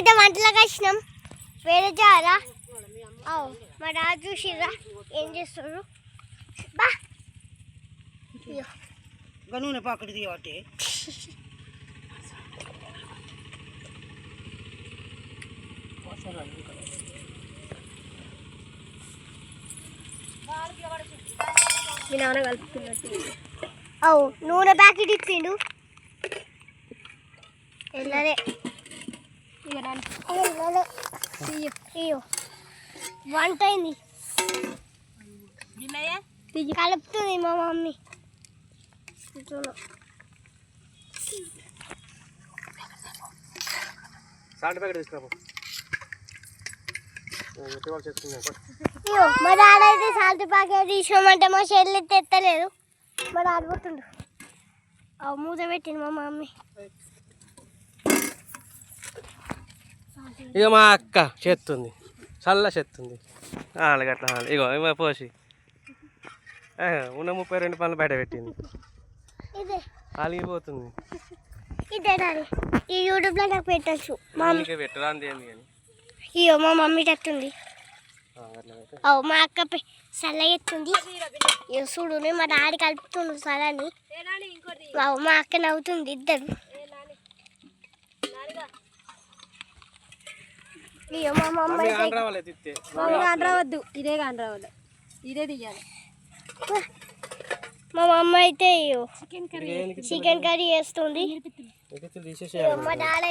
అయితే వంటలకు వచ్చినాం. వేరే చాలా అవు మా రాజు చూసిర్రా? ఏం చేస్తారు బా. నూనె పాకటి తీయబట్టి. మీ నాన్న కలుపుతున్నట్టు. అవు నూనె ప్యాకెట్ ఇచ్చిండు వెళ్ళలే వంట అయింది కలుపుతుంది మా మమ్మీ. సాల్ట్ ప్యాకెట్ మా డాడీ అయితే సాల్ట్ ప్యాకెట్ తీసుకోమంటే మా చెల్లి తెత్తలేదు. మా డాడీ పోతుండు. మూత పెట్టింది మా మమ్మీ. ఇక మా అక్క చేస్తుంది చల్ల చేస్తుంది అలాగే అట్లా. ఇగో ఇగో పోసి. ఉన్న ముప్పై రెండు పనులు బయట పెట్టింది. ఇదే. అలిగిపోతుంది ఈ యూట్యూబ్లో నాకు పెట్టచ్చు. మా నీకే పెట్టు రాంది ఏంది కానీ. అయ్యో మా మమ్మీ అయితే అవు మా అక్క సల్ల ఎత్తుంది చూడు మా డాడీ కలుపుతుండు సలని అవు మా అక్క నవ్వుతుంది ఇద్దరు. మా మమ్మీ మమ్మీ రావాలి కాని రావద్దు ఇదే కాని రావద్దు ఇదే తీయాలి. మా మమ్మీ అయితే చికెన్ చికెన్ కర్రీ చేస్తుంది. తీసేసేయాలి మా డాడీ